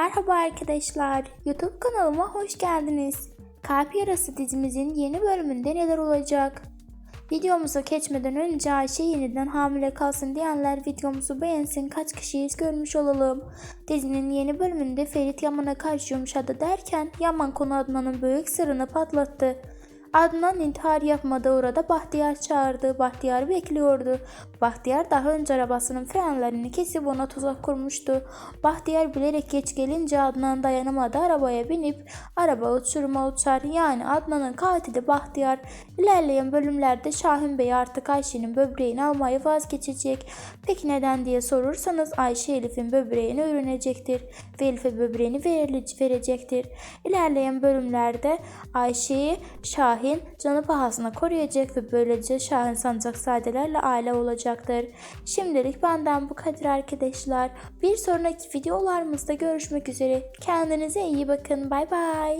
Merhaba arkadaşlar. YouTube kanalıma hoş geldiniz. Kalp Yarası dizimizin yeni bölümünde neler olacak? Videomuza geçmeden önce Ayşe yeniden hamile kalsın diyenler videomuzu beğensin kaç kişiyiz görmüş olalım. Dizinin yeni bölümünde Ferit Yaman'a karşı yumuşadı derken Yaman konu Adnan'ın büyük sırrını patlattı. Adnan intihar yapmadı orada Bahtiyar çağırdı. Bahtiyar bekliyordu. Bahtiyar daha önce arabasının frenlerini kesip ona tuzak kurmuştu. Bahtiyar bilerek geç gelince Adnan dayanamadı arabaya binip araba uçuruma uçar. Yani Adnan'ın katili Bahtiyar. İlerleyen bölümlerde Şahin Bey artık Ayşe'nin böbreğini almayı vazgeçecek. Peki neden diye sorursanız Ayşe Elif'in böbreğini öğrenecektir. Ve Elif'e böbreğini verecektir. İlerleyen bölümlerde Ayşe'yi Şahin canı pahasına koruyacak ve böylece Şahin Sancakzadelerle aile olacaktır. Şimdilik benden bu kadar arkadaşlar. Bir sonraki videolarımızda görüşmek üzere. Kendinize iyi bakın. Bay bay.